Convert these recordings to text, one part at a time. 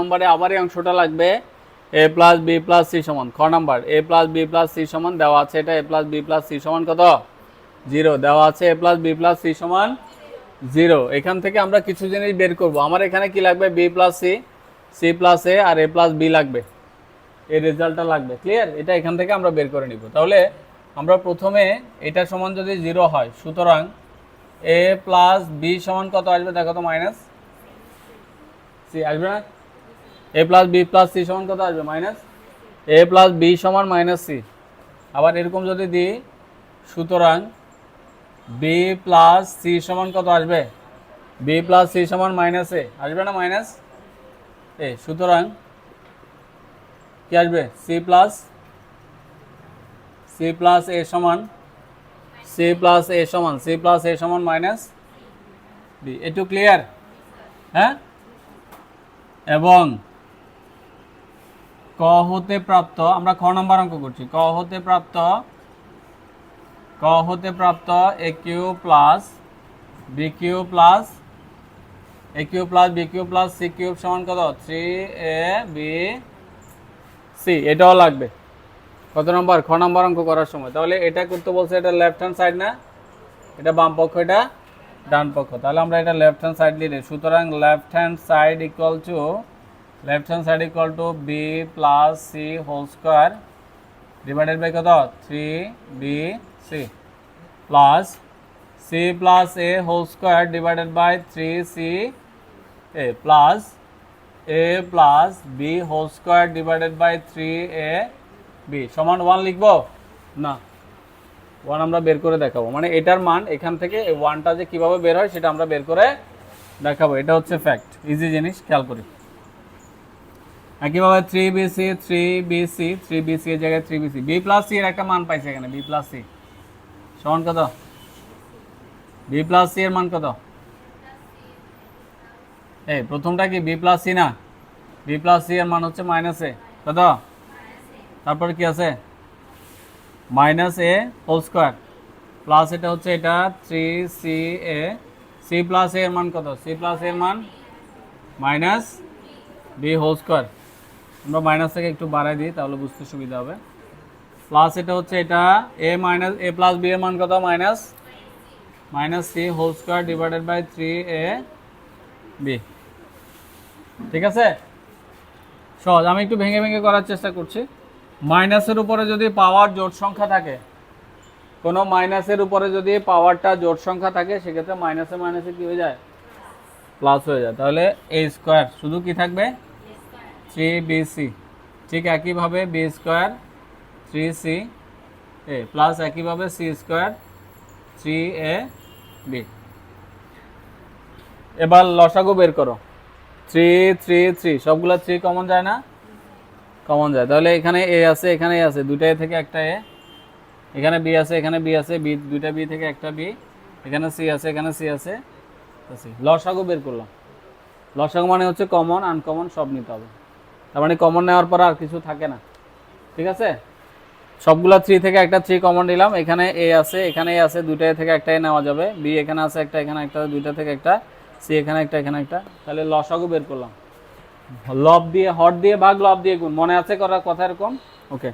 নম্বরে আবার এই অংশটা লাগবে A plus B plus C সমান, খ number, A plus B plus C সমান, দেওয়া আছে এটা A plus B plus C সমান কত? জিরো, দেওয়া আছে A plus B plus C সমান জিরো। এখান থেকে আমরা কিছু জিনিস বের করব। আমার এখানে কি লাগবে? B plus C C plus A R A plus B লাগবে। এই রেজাল্টটা লাগবে, ক্লিয়ার? এটা এখান থেকে আমরা বের করে নিব। তাহলে আমরা প্রথমে এটা সমান যদি জিরো হয়, সুতরাং এ প্লাস বি সমান কত আসবে? দেখো তো মাইনাস সি, আসবে না? A plus B plus C সমান কত আসবে? মাইনাস এ প্লাস বি সমান মাইনাস সি আবার এরকম যদি দিই, সুতরাং বি প্লাস সি সমান কত আসবে? বি প্লাস সি সমান মাইনাস এ আসবে না মাইনাস এ সুতরাং কি আসবে? C plus C plus A সমান? সি প্লাস এ সমান? সি প্লাস এ সমান মাইনাস বি একটু ক্লিয়ার হ্যাঁ? এবং ক হতে প্রাপ্ত, আমরা খ নম্বর অঙ্ক করছি, ক হতে প্রাপ্ত, ক হতে প্রাপ্ত A plus B cube plus A cube plus B cube plus C cube সমান কত? থ্রি এ বি সি এটাও লাগবে। কত নম্বর? খ নম্বর অঙ্ক করার সময়। তাহলে এটা করতে বলছে এটা লেফট হ্যান্ড সাইড না? এটা বাম পক্ষ, এটা ডান পক্ষ। তাহলে আমরা এটা লেফট হ্যান্ড সাইড লিখে সুতরাং left hand side equal to left hand side equal to B plus C whole square divided by কত? Three B C plus C plus A whole square divided by three C A plus A plus B whole square divided by three A B সমান one লিখব? না। One আমরা বের করে দেখাবো। মানে এটার মান এখান থেকে ওয়ানটা যে কীভাবে বের হয় সেটা আমরা বের করে দেখাবো। এটা হচ্ছে ফ্যাক্ট ইজি জিনিস, খেয়াল করি। একইভাবে three BC three BC three BC এর জায়গায় three BC B plus C এর একটা মান পাইছে এখানে বি প্লাস সি সমান কত? বি প্লাস সি এর মান কত? এই, প্রথমটা কি বি প্লাস সি না? বি প্লাস সি এর মান হচ্ছে মাইনাস এ কত? তারপরে কি আছে? Minus A whole square plus এটা হচ্ছে এটা three C A C plus এর মান কত? সি প্লাস এর মান মাইনাস বি হোল স্কোয়ার আমরা মাইনাস থেকে একটু বাড়াই দিই, তাহলে বুঝতে সুবিধা হবে। প্লাস এটা হচ্ছে এটা A minus A plus B এর মান কত? Minus minus C whole square divided by three A B ঠিক আছে? সহজ, আমি একটু ভেঙে ভেঙে করার চেষ্টা করছি। মাইনাসের উপরে যদি পাওয়ার জোট সংখ্যা থাকে, কোনো মাইনাসের উপরে যদি পাওয়ারটা জোট সংখ্যা থাকে, সেক্ষেত্রে মাইনাসে মাইনাসে কি হয়ে যায়? প্লাস হয়ে যায়। তাহলে এ স্কোয়ার শুধু কি থাকবে? থ্রি বি সি ঠিক একইভাবে B square three C A plus একইভাবে C square three A B এবার লসাগু বের করো। থ্রি থ্রি থ্রি সবগুলো থ্রি কমন যায় না? কমন যায়। তাহলে এখানে এ আছে, এখানে এ আছে দুইটা এ থেকে একটা এ এখানে বি আছে, এখানে বি আছে বি দুইটা বি থেকে একটা বি এখানে সি আছে, এখানে সি আছে। সি লসাগু বের করলাম। লসাগু মানে হচ্ছে কমন আনকমন সব নিতে হবে। তার মানে কমন নেওয়ার পর আর কিছু থাকে না। ঠিক আছে? সবগুলা থ্রি থেকে একটা থ্রি কমন নিলাম। এখানে এ আছে, এখানে এ আছে, দুইটা থেকে একটাই নেওয়া যাবে। বি এখানে আছে, একটা এখানে একটা, দুইটা থেকে একটা। সি এখানে একটা এখানে একটা। তাহলে লসাগু বের করলাম। লব দিয়ে হট দিয়ে, ভাগ লব দিয়ে গুণ। মনে আছে করার কথা এরকম? ওকে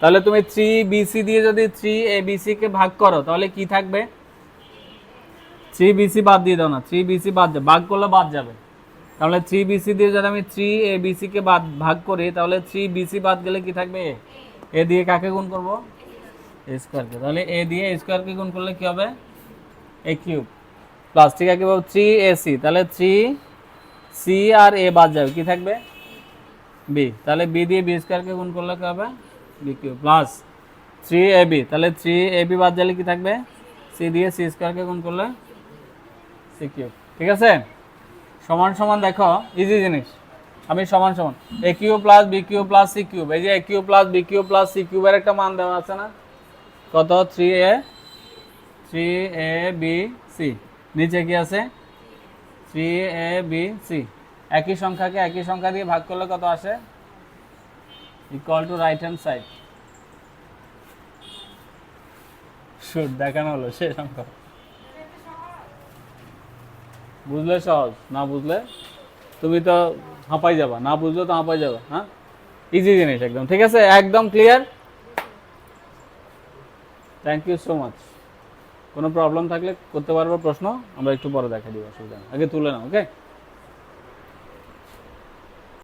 তাহলে তুমি থ্রি বিসি দিয়ে যদি থ্রি এ বিসি কে ভাগ করো, তাহলে কি থাকবে? থ্রি বিসি বাদ দিয়ে দাও না। থ্রি বিসি বাদ যাবে ভাগ করলে বাদ যাবে। তাহলে থ্রি বিসি দিয়ে যদি আমি থ্রি এ বিসি কে বাদ ভাগ করি, তাহলে থ্রি বিসি বাদ গেলে কি থাকবে? এ দিয়ে কাকে গুণ করব? এ স্কোয়ারকে তাহলে এ দিয়ে স্কোয়ারকে গুণ করলে কি হবে? এ কিউব প্লাস ঠিক আছে থ্রি এ সি তাহলে থ্রি সি আর এ বাদ যাবে। কি থাকবে? বি তাহলে বি দিয়ে বি স্কোয়ারকে গুণ করলে কি হবে? B cube plus three A B তাহলে থ্রি এ বি বাদ গেলে কি থাকবে? সি দিয়ে সি স্কোয়ারকে গুণ করলে সি কিউব ঠিক আছে? সমান সমান দেখো ইজি জিনিস। আমি সমান সমান। A cube plus B cube plus C cube এই যে A cube plus B cube plus C কিউবের একটা মান দেওয়া আছে না? কত? Three A three A B C নিচে কি আছে? থ্রি এ বি সি একই সংখ্যাকে একই সংখ্যা দিয়ে ভাগ করলে কত আসে? Equal to right hand side shoot দেখানো হলো সে সংখ্যা বুঝলে সহজ, না বুঝলে তুমি তো হাঁপাই যাবা, না বুঝলে তো হাঁপাই যাবা হ্যাঁ? ইজি জিনিস একদম, ঠিক আছে? একদম clear thank you so much কোনো প্রবলেম থাকলে করতে পারব প্রশ্ন, আমরা একটু পরে দেখা দিব, অসুবিধা আগে তুলে নাও ওকে